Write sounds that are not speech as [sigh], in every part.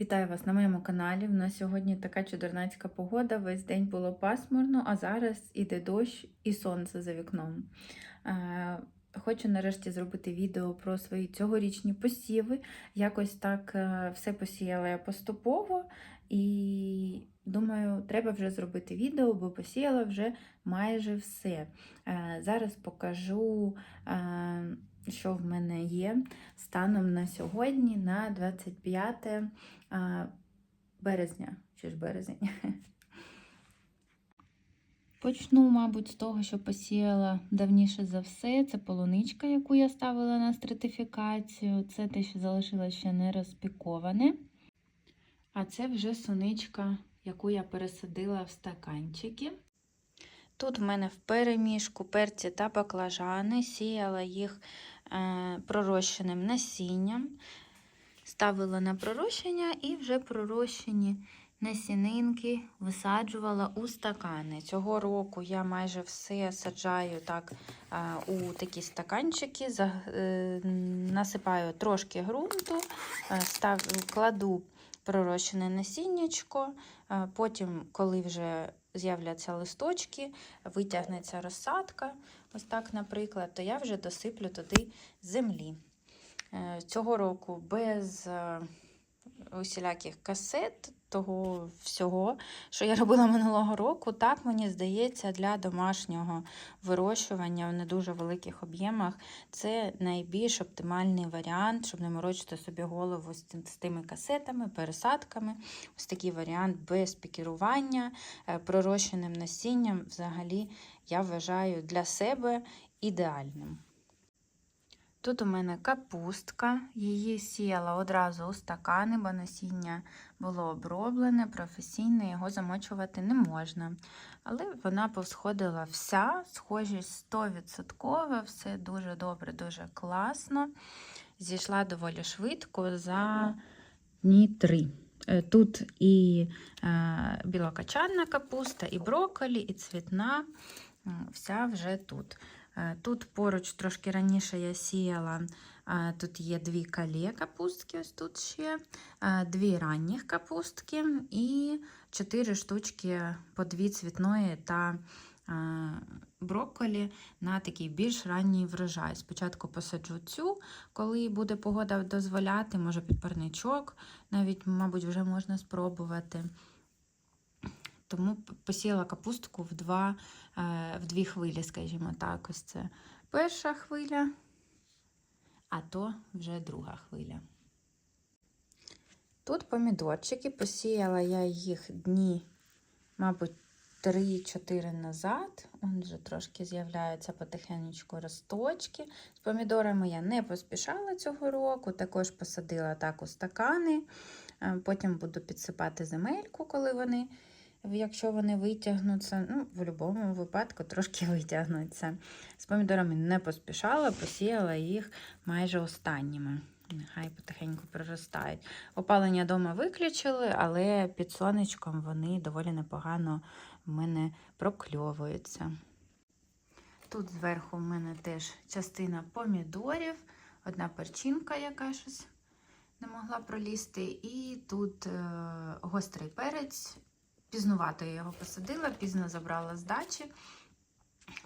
Вітаю вас на моєму каналі. У нас сьогодні така чудернацька погода. Весь день було пасмурно, а зараз іде дощ і сонце за вікном. Е, Хочу нарешті зробити відео про свої цьогорічні посіви. Якось так е, все посіяла я поступово і думаю, треба вже зробити відео, бо посіяла вже майже все. Е, Зараз покажу, що в мене є станом на сьогодні, на 25 березня. Чи ж березень? [laughs] Почну, мабуть, з того, що посіяла давніше за все. Це полуничка, яку я ставила на стратифікацію. Це те, що залишилося ще не розпіковане. А це вже соничка, яку я пересадила в стаканчики. Тут в мене в переміжку перці та баклажани, сіяла їх е, пророщеним насінням. Ставила на пророщення і вже пророщені насінинки висаджувала у стакани. Цього року я майже все саджаю так а, у такі стаканчики, е, насипаю трошки ґрунту, е, кладу пророщене насіннячко, е, потім, коли вже з'являться листочки, витягнеться розсадка, ось так, наприклад, то я вже досиплю туди землі. Е, Цього року без е, усіляких касет, того всього, що я [laughs] робила минулого року, так мені здається, для домашнього вирощування в не дуже великих об'ємах це найбільш оптимальний варіант, щоб не морочити собі голову з тими касетами, пересадками. Ось такий варіант без пікірування, е, пророщеним насінням, взагалі, я вважаю для себе ідеальним. Тут у мене капустка, її сіяла одразу у стакани, бо насіння було оброблене, професійне, його замочувати не можна. Але вона повсходила вся, схожість 100%, все дуже добре, дуже класно. Зійшла доволі швидко за дні три. Е, Тут і е, білокачанна капуста, і брокколі, і цвітна. Вся вже тут. Е, Тут поруч трошки раніше я сіяла. е, Тут є дві калє капустки, ось тут ще, е, дві ранніх капустки і чотири штучки по дві цвітної та брокколі на такий більш ранній врожай. Спочатку посаджу цю, коли буде погода дозволяти, може під парничок, навіть, мабуть, вже можна спробувати. Тому посіяла капустку в, два, е, в дві хвилі, скажімо так. Ось це перша хвиля, а то вже друга хвиля. Тут помідорчики, посіяла я їх дні, мабуть, 3-4 назад. Он вже трошки з'являються потихенечку росточки. З помідорами я не поспішала цього року, також посадила так у стакани. Е, Потім буду підсипати земельку, коли вони якщо вони витягнуться, ну, в будь-якому випадку трошки [laughs] витягнуться. З помідорами не поспішала, посіяла їх майже останніми. Нехай потихеньку проростають. Опалення вдома виключили, але під сонечком вони доволі непогано в мене прокльовуються. Тут зверху в мене теж частина помідорів, одна перчинка, яка щось не могла пролізти. І тут е, гострий перець. Пізнувато я його посадила, пізно забрала з дачі.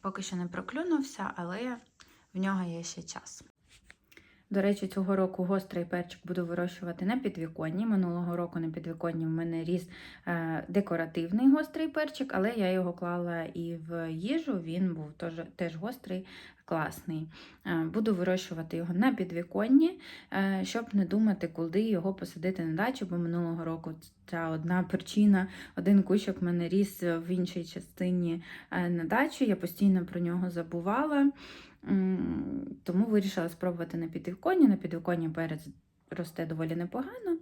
Поки що не проклюнувся, але в нього є ще час. До речі, цього року гострий перчик буду вирощувати на підвіконні. Минулого року на підвіконні в мене ріс е, декоративний гострий перчик, але я його клала і в їжу, він був теж, теж гострий, класний. Е, буду вирощувати його на підвіконні, е, щоб не думати, куди його посадити на дачу, бо минулого року ця одна причина, один кущик в мене ріс в іншій частині на дачу. Я постійно про нього забувала. Тому вирішила спробувати на підвіконні. На підвіконні перець росте доволі непогано.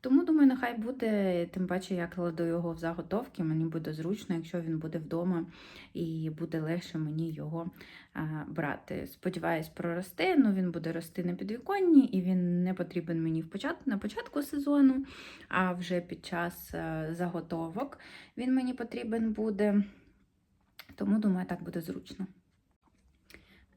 Тому, думаю, нехай буде, тим паче, я кладу його в заготовки, мені буде зручно, якщо він буде вдома, і буде легше мені його а, брати. Сподіваюсь, проросте, ну він буде рости на підвіконні, і він не потрібен мені в початку, на початку сезону, а вже під час а, заготовок він мені потрібен буде. Тому, думаю, так буде зручно.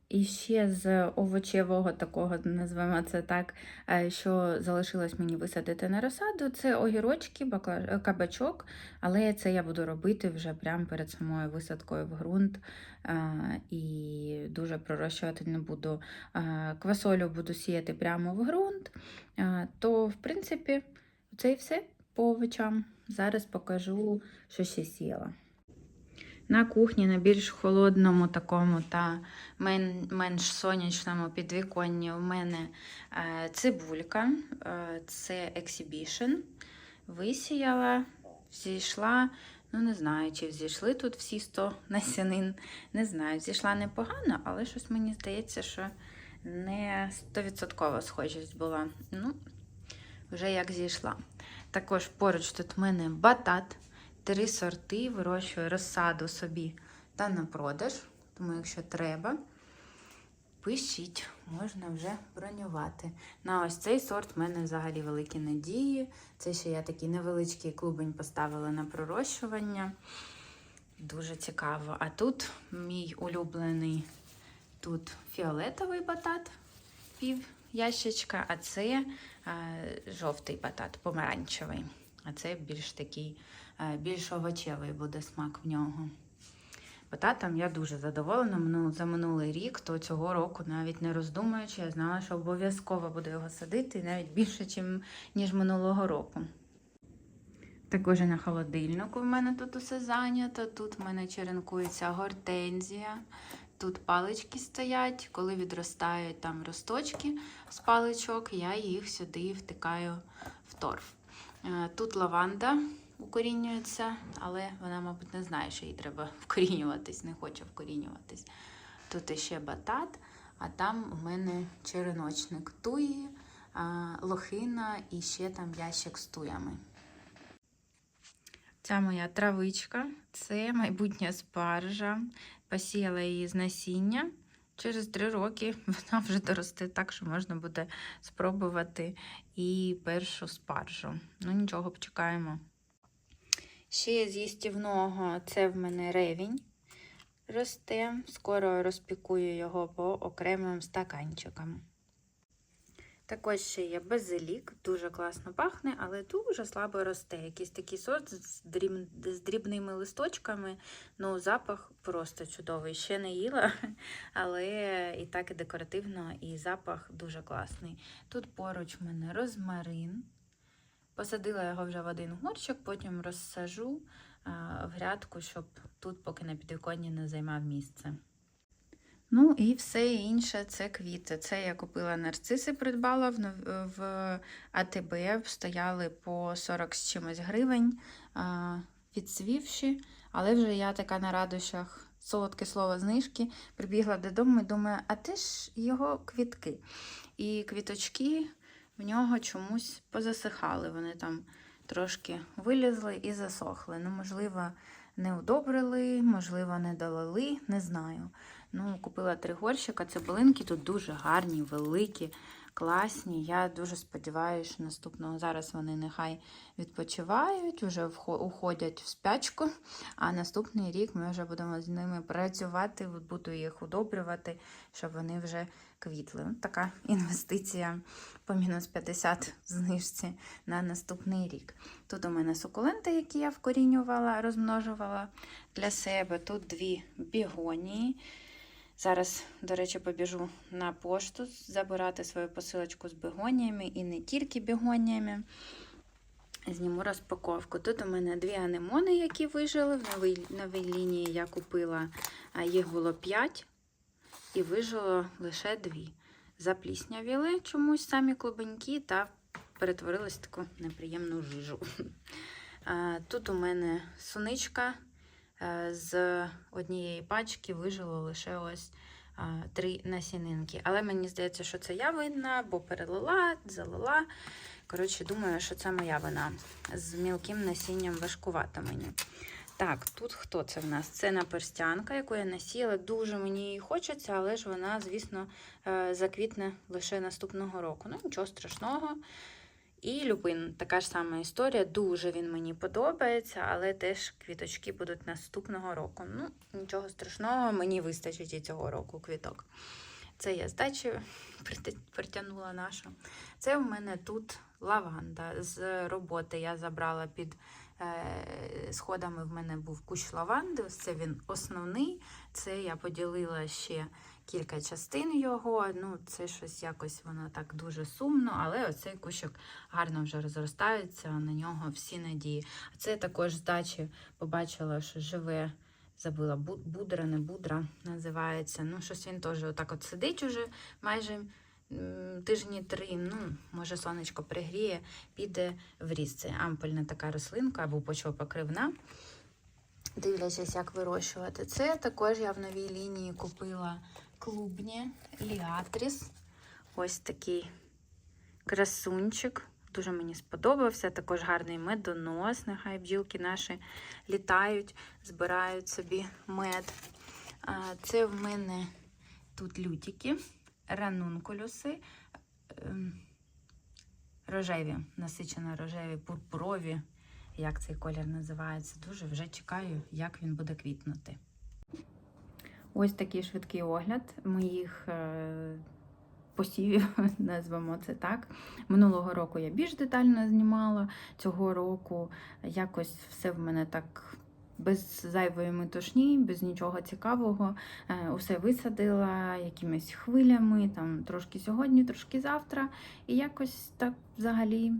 І ще з овочевого такого, називаємо це так, е, що залишилось мені висадити на розсаду, це огірочки, бакла... е, кабачок, але це я буду робити вже прямо перед самою висадкою в ґрунт. е, І дуже пророщувати не буду. Квасолю буду сіяти прямо в ґрунт. То, в принципі, це і все по овочам. Зараз покажу, що ще сіяла. На кухні на більш холодному такому та менш сонячному підвіконні у мене е, цибулька, е, це Exhibition. Висіяла, зійшла. Ну, не знаю, чи взійшли тут всі 100 насінин. Не знаю, зійшла непогано, але щось мені здається, що не 100% схожість була. Ну, вже як зійшла. Також поруч тут в мене батат три сорти, вирощую розсаду собі та на продаж. Тому, якщо треба, пишіть, можна вже бронювати. На ось цей сорт в мене взагалі великі надії. Це ще я такий невеличкий клубень поставила на пророщування. Дуже цікаво. А тут мій улюблений тут фіолетовий батат, пів ящичка, а це е, жовтий батат, помаранчевий. А це більш такий, більш овочевий буде смак в нього. Бататом я дуже задоволена. За минулий рік, то цього року навіть не роздумуючи, я знала, що обов'язково буду його садити, навіть більше, ніж минулого року. Також на холодильнику в мене тут усе зайнято. Тут в мене черенкується гортензія. Тут палички стоять. Коли відростають там росточки з паличок, я їх сюди втикаю в торф. Е, Тут лаванда укорінюється, але вона, мабуть, не знає, що їй треба [laughs] вкорінюватись, не хоче вкорінюватись. Тут іще батат, а там у мене череночник туї, лохина і ще там ящик з туями. Ця моя травичка це майбутня спаржа. Посіяла її з насіння. Через три роки [laughs] вона вже доросте так, що можна буде спробувати і першу спаржу. Ну, нічого, почекаємо. Ще з їстівного це в мене ревінь росте. Скоро розпікую його по окремим стаканчикам. Також ще є базилік, дуже класно пахне, але дуже слабо росте. Якийсь такий сорт з, дріб... з дрібними листочками. Ну, запах просто чудовий. Ще не їла, [laughs] але і так і декоративно, і запах дуже класний. Тут поруч в мене розмарин. Посадила його вже в один горщик, потім розсажу в грядку, щоб тут, поки на підвіконні, не займав місце. Ну і все інше це квіти. Це я купила нарциси, придбала в, АТБ, стояли по 40 з чимось гривень, а, відцвівші, але вже я така на радощах, солодке слово знижки, прибігла додому і думаю, а де ж його квітки? І квіточки в нього чомусь позасихали. Вони там трошки вилізли і засохли. Ну, можливо, не удобрили, можливо, не долили, не знаю. Ну, купила три горщика, цибулинки тут дуже гарні, великі, класні. Я дуже сподіваюся, що наступного зараз вони нехай відпочивають, вже уходять в спячку. А наступний рік ми вже будемо з ними працювати, буду їх удобрювати, щоб вони вже квітли. Така інвестиція по мінус 50 знижці на наступний рік. Тут у мене сукуленти, які я вкорінювала, розмножувала для себе. Тут дві бігонії. Зараз, до речі, побіжу на пошту забирати свою посилочку з бігоніями і не тільки бігоніями. Зніму розпаковку. Тут у мене дві анемони, які вижили. В новій, новій лінії я купила, їх було 5 і вижило лише дві. Запліснявіли чомусь самі клубеньки та перетворились в таку неприємну жижу. [laughs] Тут у мене суничка з однієї пачки вижило лише ось три насінинки. Але мені здається, що це я винна, бо перелила, залила. Коротше, думаю, що це моя вина. З мілким насінням важкувато мені. Так, тут хто це в нас? Це наперстянка, яку я насіяла. Дуже мені її хочеться, але ж вона, звісно, е, заквітне лише наступного року. Ну, нічого страшного. І люпин, така ж сама історія. Дуже він мені подобається, але теж квіточки будуть наступного року. Ну, нічого страшного, мені вистачить і цього року квіток. Це я з дачі [laughs] притягнула нашу. Це в мене тут лаванда. З роботи я забрала під е, сходами. В мене був кущ лаванди. Ось це він основний. Це я поділила ще кілька частин його. Ну, це щось якось воно так дуже сумно, але оцей кущик гарно вже розростається, на нього всі надії. А це також з дачі побачила, що живе. Забула будра, не будра називається. Ну, щось він теж отак от сидить уже майже тижні три. Ну, може, сонечко пригріє, піде в ріс. Це ампельна така рослинка або почвопокривна. Дивлячись, як вирощувати. Це також я в новій лінії купила клубні Ліатріс. Ось такий красунчик. Дуже мені сподобався. Також гарний медонос. Нехай бджілки наші літають, збирають собі мед. Це в мене тут лютики, ранункулюси, ем, рожеві, насичено рожеві, пурпурові. Як цей колір називається? Дуже вже чекаю, як він буде квітнути. Ось такий швидкий огляд моїх е, посівів, [laughs] назвемо це так. Минулого року я більш детально знімала. Цього року якось все в мене так без зайвої метушні, без нічого цікавого. Е, Усе висадила якимись хвилями, там трошки сьогодні, трошки завтра. І якось так взагалі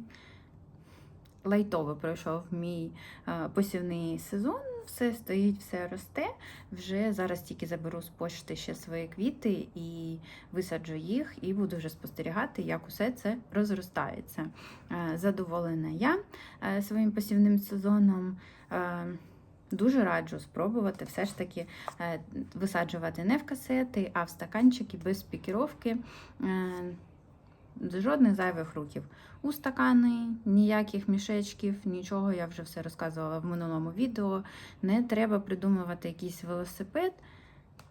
лайтово пройшов мій е, посівний сезон. Все стоїть, все росте. Вже зараз тільки заберу з почти ще свої квіти і висаджу їх, і буду вже спостерігати, як усе це розростається. Е, Задоволена я е, своїм посівним сезоном. Е, Дуже раджу спробувати все ж таки висаджувати не в касети, а в стаканчики без пікіровки. Жодних зайвих рухів. У стакани, ніяких мішечків, нічого, я вже все розказувала в минулому відео. Не треба придумувати якийсь велосипед.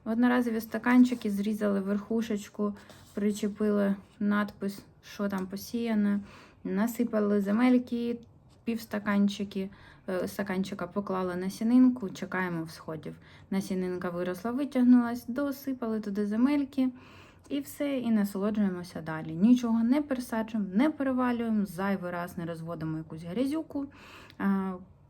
Одноразові стаканчики зрізали верхушечку, причепили надпис, що там посіяне, насипали земельки, півстаканчики, е, стаканчика поклали на сінинку, чекаємо всходів. Насінинка виросла, витягнулась, досипали туди земельки. І все, і насолоджуємося далі. Нічого не пересаджуємо, не перевалюємо, зайвий раз не розводимо якусь грязюку.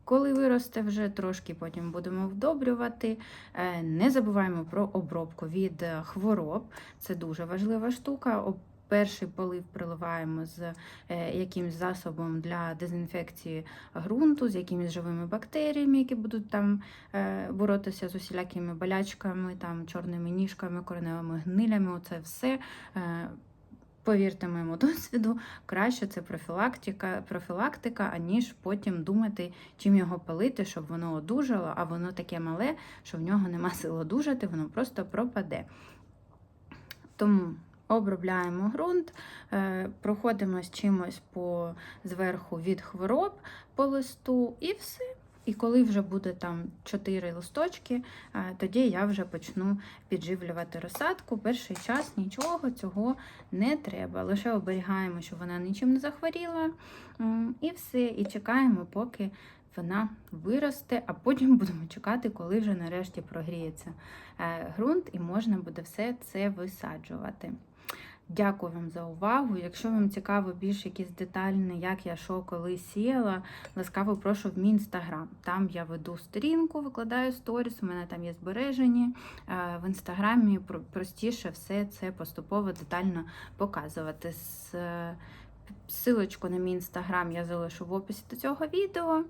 Коли виросте, вже трошки потім будемо вдобрювати. Е, Не забуваємо про обробку від е, хвороб. Це дуже важлива штука. Перший полив приливаємо з е, якимсь засобом для дезінфекції ґрунту, з якимись живими бактеріями, які будуть там е, боротися з усілякими болячками, там, чорними ніжками, кореневими гнилями. Оце все. Е, Повірте моєму досвіду, краще це профілактика, профілактика, аніж потім думати, чим його палити, щоб воно одужало, а воно таке мале, що в нього нема сил одужати, воно просто пропаде. Тому обробляємо ґрунт, е, проходимо з чимось по зверху від хвороб по листу і все. І коли вже буде там 4 листочки, е, тоді я вже почну підживлювати розсадку. Перший час нічого цього не треба. Лише оберігаємо, щоб вона нічим не захворіла. І все. І чекаємо, поки вона виросте, а потім [laughs] будемо чекати, коли вже нарешті прогріється е, ґрунт і можна буде все це висаджувати. Дякую вам за увагу. Якщо вам цікаво більш якісь детальні, як я що коли сіяла, ласкаво прошу в мій інстаграм. Там я веду сторінку, викладаю сторіс, у мене там є збережені. Е, В інстаграмі про- простіше все це поступово детально показувати. Е, Силочку на мій інстаграм я залишу в описі до цього відео.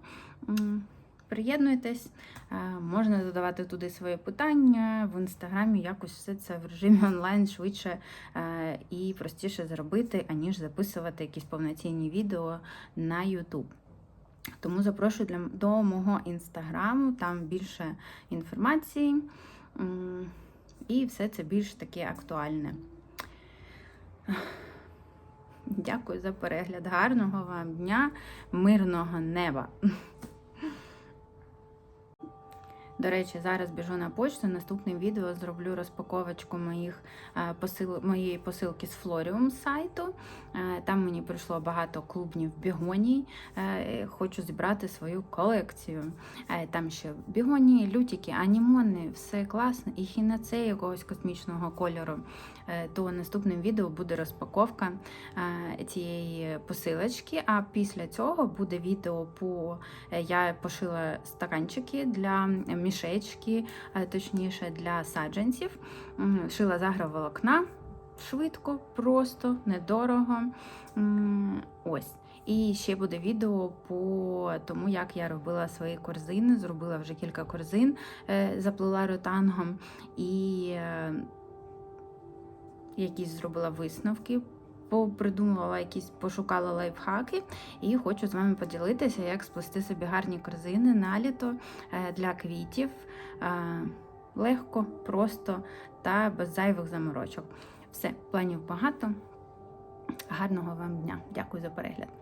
Приєднуйтесь, е, можна задавати туди свої питання в інстаграмі. Якось все це в режимі онлайн швидше е, і простіше зробити, аніж записувати якісь повноцінні відео на YouTube. Тому запрошую для, до мого інстаграму, там більше інформації. І все це більш таке актуальне. Дякую за перегляд. Гарного вам дня, мирного неба! До речі, зараз біжу на почту. Наступним відео зроблю розпаковочку моїх е, посил... моєї посилки з Флоріум сайту. Е, Там мені прийшло багато клубнів бігоній. Е, Хочу зібрати свою колекцію. Там ще бігонії, лютики, анімони, все класно, і хінацеї якогось космічного кольору. То наступним відео буде розпаковка цієї посилочки. А після цього буде відео по я пошила стаканчики для мішечки, е, точніше для саджанців. Шила з агроволокна. Швидко, просто, недорого. Ось. І ще буде відео по тому, як я робила свої корзини. Зробила вже кілька корзин, е, заплела ротангом і е, якісь зробила висновки. Попридумувала якісь, пошукала лайфхаки і хочу з вами поділитися, як сплести собі гарні корзини на літо е, для квітів. Е, Легко, просто та без зайвих заморочок. Все, планів багато. Гарного вам дня. Дякую за перегляд.